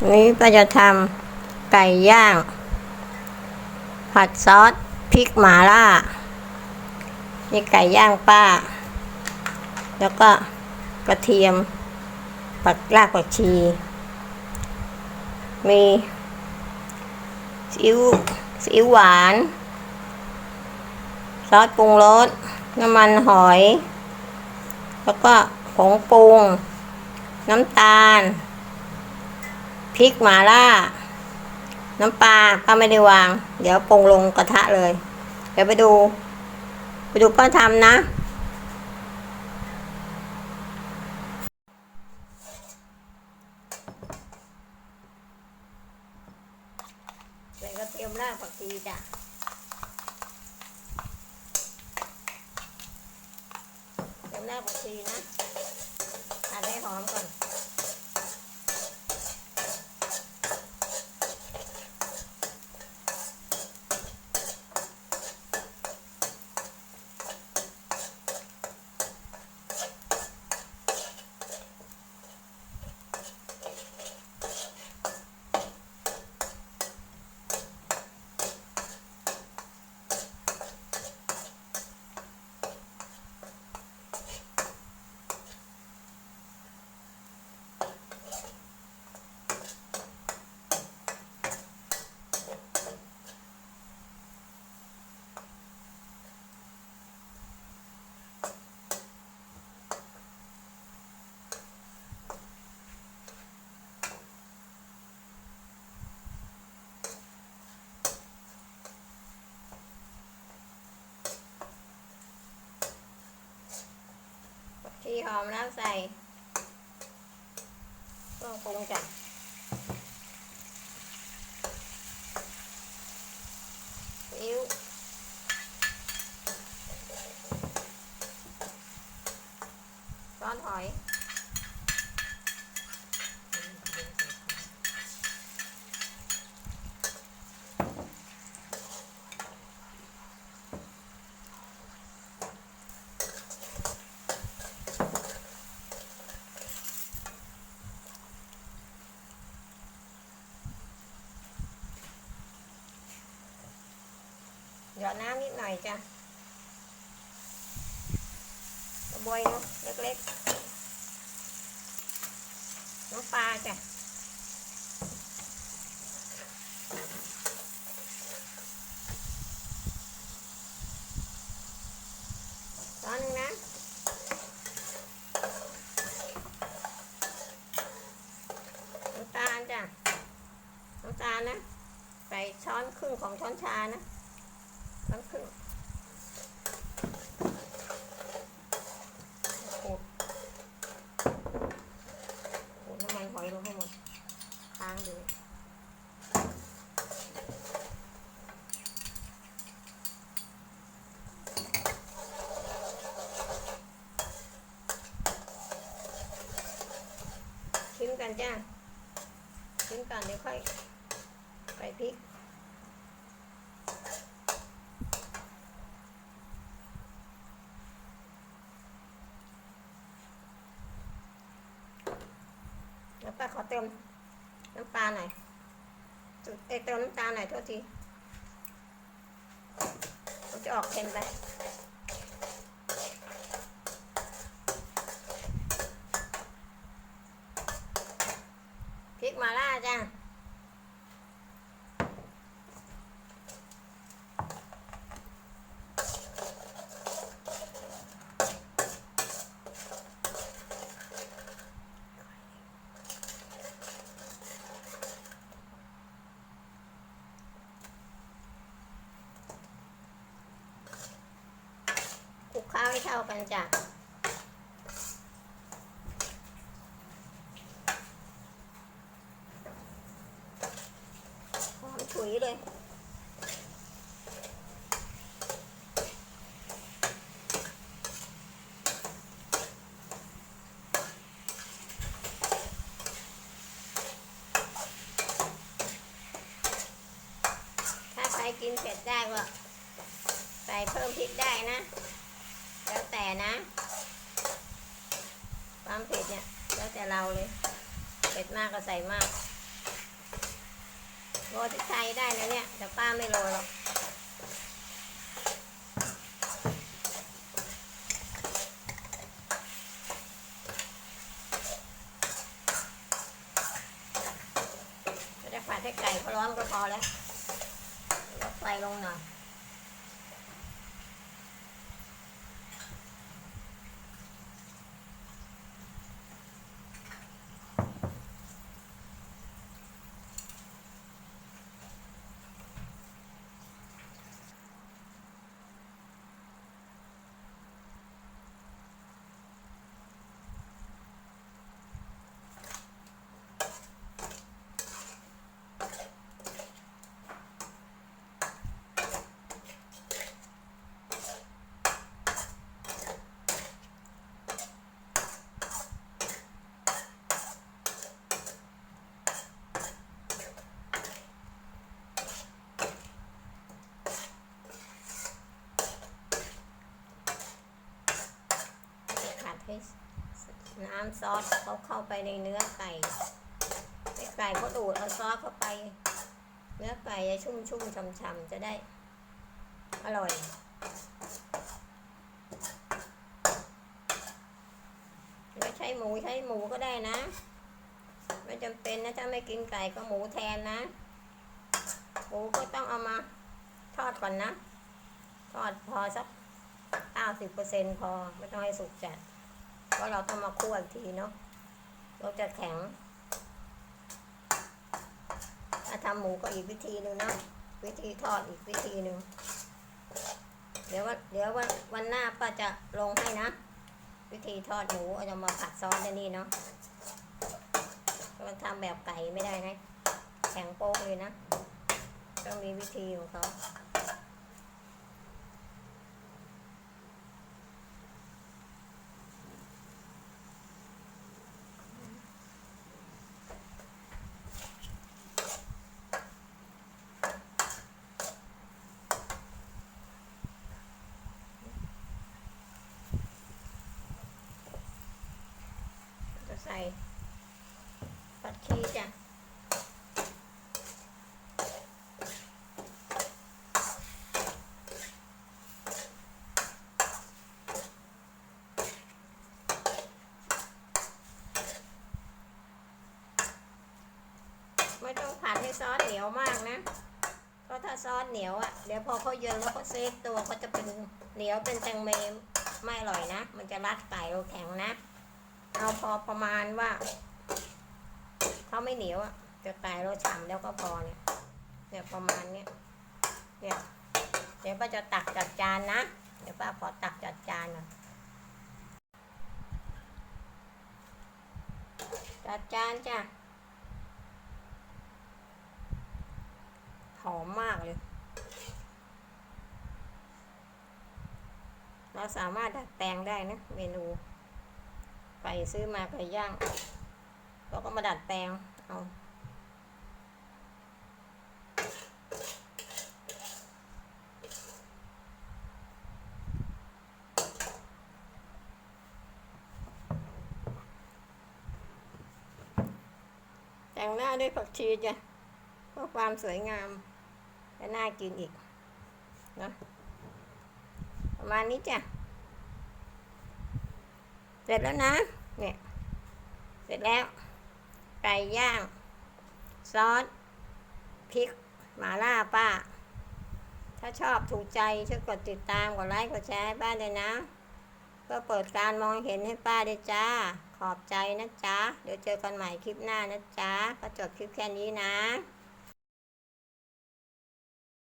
วันนี้ป้าจะทำไก่ย่าง ผัดซอสพริกหมาล่า นี่ไก่ย่างป้า แล้วก็กระเทียม ปักรากผักชี มีซีอิ๊วซีอิ๊วหวาน ซอสปรุงรส น้ำมันหอย แล้วก็ผงปรุง น้ำตาล พริกหมาล่า น้ำปลาป้าไม่ได้วาง เดี๋ยวปรุงลงกระทะเลย เดี๋ยวไปดู ไปดูป้าทำนะ ใส่กระเทียมรากผักชีจ้ะเติมรากผักชีนะผัดให้หอมก่อน ทีหอมแล้วใส่เครื่องปรุงจ้ะซีอิ๊วซอสหอย น้ำนิดหน่อยจ้ะกระบวยเนาะเล็กๆ น้ำปลาจ้ะตอนหนึงนะน้ำตาลจ้ะน้ำตาลนะ ใส่ช้อนครึ่งของช้อนชานะ น้ำผึ้งขูดขูดน้ำมันหอยลงให้หมดค้างอยู่ชิมกันจ้าชิมกันเดี๋ยวค่อยใส่พริก แล้วป้าขอเติมน้ำปลาหน่อยจุดเอเติมน้ำตาลหน่อยโทษทีมันจะออกเค็มไปพริกมาล่าจ้า ฟ้าวให้เข้ากันจ้ะหอมฉุยเลยถ้าใครกินเผ็ดได้ก็ใส่เพิ่มพริกได้นะ นะ ความเผ็ดเนี่ยแล้วแต่เราเลย เผ็ดมากก็ใส่มากโรยพริกไทยได้นะเนี่ย แต่ป้าไม่โรยหรอกจะได้ผัดให้ไก่เขาร้อนก็พอแล้วลดไฟลงหน่อย ผัดให้ น้ำซอสเขาเข้าไปในเนื้อไก่ให้ไก่เขาดูดเอาซอสเข้าไป เนื้อไก่จะชุ่มชุ่มๆฉ่ำๆจะได้ อร่อย ไม่ใช้หมูใช้หมูก็ได้นะ ไม่จำเป็นนะถ้าไม่กินไก่ก็หมูแทนนะ หมูก็ต้องเอามาทอดก่อนนะ ทอดพอสักเก้าสิบเปอร์เซ็นพอ ไม่ต้องให้สุกจัด เพราะเราต้องมาคั่วอีกทีเนาะเราจะแข็งถ้าทำหมูก็อีกวิธีหนึ่งเนาะวิธีทอดอีกวิธีหนึ่งเดี๋ยวว่าเดี๋ยววันวันหน้าป้าจะลงให้นะ วิธีทอดหมูเอาจะมาผัดซอสในนี่เนาะมันทำแบบไก่ไม่ได้นะ แข็งโป๊กเลยนะ ต้องมีวิธีของเขา จะใส่ผัดชีจ้ะไม่ต้อง ผัดให้ซอสเหนียวมากนะ เพราะถ้าซอสเหนียวอะ่ะ เดี๋ยวพอเขาเยินแล้วเขาเซฟตัวเขาจะเป็นเหนียวเป็นแตงเมมไม่อร่อยนะ มันจะรัดไก่เราแข็งนะ เอาพอประมาณว่าเขาไม่เหนียวอะจะไก่เราฉ่ำแล้วก็พอเนี่ยเนี่ยประมาณเนี้ยเนี่ยเดี๋ยวป้าจะตักจัดจานนะ เดี๋ยวป้าขอตักจัดจานก่อนจัดจานจ้ะ อมมากเลย เราสามารถดัดแปลงได้นะ เมนูไก่ซื้อมาไก่ย่างเราก็มาดัดแปลงเอาแต่งหน้าด้วยผักชีจ้ะเพื่อความสวยงาม และน่ากินอีกเนาะประมาณนี้จ้ะ เสร็จแล้วนะ เนี่ย เสร็จแล้ว ไก่ย่าง ซอส พริก หมาล่าป้า ถ้าชอบถูกใจช่วยกดติดตาม กดไลค์ กดแชร์ให้ป้าด้วยนะ เพื่อเปิดการมองเห็นให้ป้าด้วยจ้า ขอบใจนะจ๊ะ เดี๋ยวเจอกันใหม่คลิปหน้านะจ๊ะก็จบคลิปแค่นี้นะ